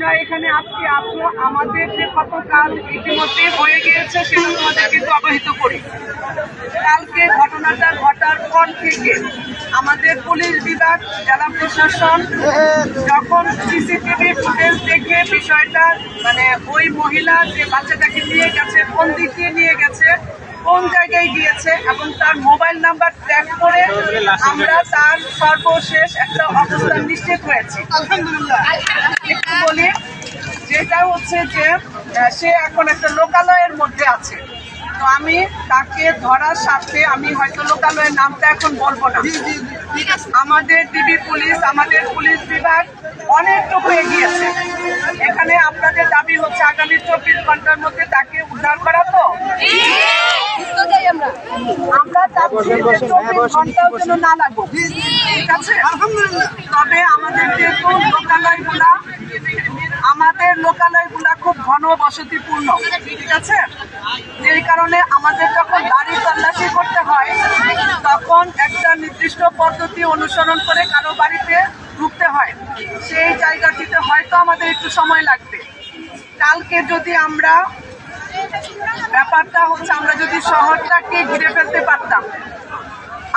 তোমরা এখানে আজকে আছো, আমাদের যে কত কাজ ইতিমধ্যে হয়ে গিয়েছে সেটা তোমাদের কিন্তু অবহিত করি। কালকে ঘটনাটা ঘটার পর থেকে আমাদের পুলিশ বিভাগ, জেলা প্রশাসন যখন সিসিটিভি ফুটেজ দেখে বিষয়টা মানে ওই মহিলা যে বাচ্চাটাকে নিয়ে গেছে কোন দিক দিয়ে নিয়ে গেছে কোন জায়গায় গিয়েছে এবং তার মোবাইল নাম্বার ট্র্যাক করে আমরা তার সর্বশেষ একটা অবস্থান নিশ্চিত হয়েছি। একটু বলি যেটা হচ্ছে যে সে এখন একটা লোকালয়ের মধ্যে আছে। তো আমি তাকে ধরার সাথে আমি হয়তো লোকালয়ের নামটা এখন বলব না। আমাদের ডিবি পুলিশ আমাদের পুলিশ বিভাগ অনেকটুকু এগিয়েছে। এখানে আপনাদের দাবি হচ্ছে আগামী চব্বিশ ঘণ্টার মধ্যে তাকে উদ্ধার করা তো? চাচ্ছি যে চব্বিশ ঘন্টাও যেন না লাগুক ঠিক আছে তবে আমাদের যেহেতু লোকালয়গুলা আমাদের লোকালয়গুলা খুব ঘন বসতিপূর্ণ ঠিক আছে যেই কারণে আমাদের যখন গাড়ি তল্লাশি করতে হয় তখন একটা নির্দিষ্ট পদ্ধতি অনুসরণ করে কারও বাড়িতে ঢুকতে হয়। সেই জায়গাটিতে হয়তো আমাদের একটু সময় লাগবে। কালকে যদি আমরা ব্যাপারটা হচ্ছে আমরা যদি শহরটাকে ঘিরে ফেলতে পারতাম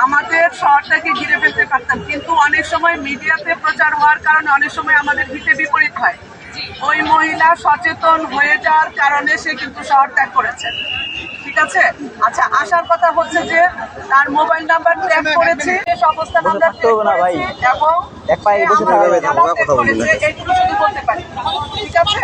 আমাদের শহরটাকে ঘিরে ফেলতে পারতাম কিন্তু অনেক সময় মিডিয়াতে প্রচার হওয়ার কারণে অনেক সময় আমাদের হিতে বিপরীত হয়। ওই মহিলা সচেতন হয়ে যাওয়ার কারণে সে কিন্তু শহর ত্যাগ করেছে। ঠিক আছে? আচ্ছা আসার কথা হচ্ছে যে তার মোবাইল নাম্বার ট্র্যাক করেছে অবস্থান আমরা এবং এক পায়ে বসে থাকবে না, কথা বলবেন। করেছে, এইটুকু শুধু বলতে পারি। ঠিক আছে?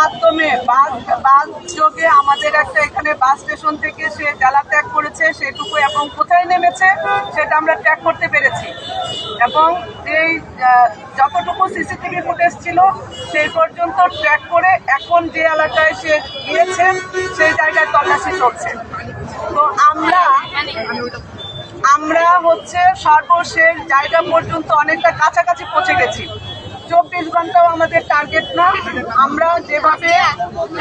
মাধ্যমে বাস বাস যোগে আমাদের একটা এখানে বাস স্টেশন থেকে সে জেলা ত্যাগ করেছে, সেটুকু এবং কোথায় নেমেছে, সেটা আমরা ট্র্যাক করতে পেরেছি। এবং এই যতটুকু সিসিটিভি ফুটেজ ছিল, সেই পর্যন্ত ট্র্যাক করে এখন যে এলাকায় সে গিয়েছে, সেই জায়গায় তল্লাশি চলছে। তো আমরা আমরা হচ্ছে সর্বশেষ জায়গা পর্যন্ত অনেকটা কাছাকাছি পৌঁছে গেছি। চব্বিশ ঘন্টাও আমাদের টার্গেট না। আমরা যেভাবে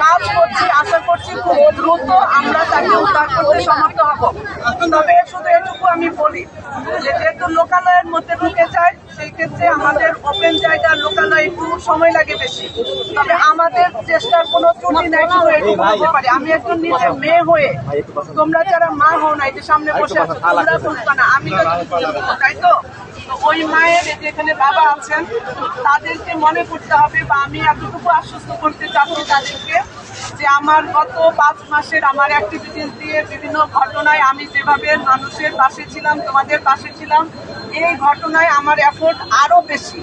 কাজ করছি, আশা করছি খুব দ্রুত আমরা তাকে উদ্ধার করতে সমর্থ হব। তবে শুধু এটুকু আমি বলি যে যেহেতু লোকালয়ের মধ্যে ঢুকে যায়, সেই ক্ষেত্রে আমাদের ওপেন জায়গা লোকালয় একটু সময় লাগে বেশি। তবে আমাদের চেষ্টার কোনো ত্রুটি নাই, শুধু এটুকু বলতে পারি। আমি একজন নিজে মেয়ে হয়ে, তোমরা যারা মা হও না এই যে সামনে বসে আছো, তোমরা বুঝবা না। আমি তো তাই তো? তো ওই মায়ের যেখানে বাবা আছেন তাদেরকে মনে করতে হবে বা আমি এতটুকু আশ্বস্ত করতে চাচ্ছি তাদেরকে যে আমার গত পাঁচ মাসের আমার অ্যাক্টিভিটিস দিয়ে বিভিন্ন ঘটনায় আমি যেভাবে মানুষের পাশে ছিলাম, তোমাদের পাশে ছিলাম, এই ঘটনায় আমার এফোর্ট আরও বেশি।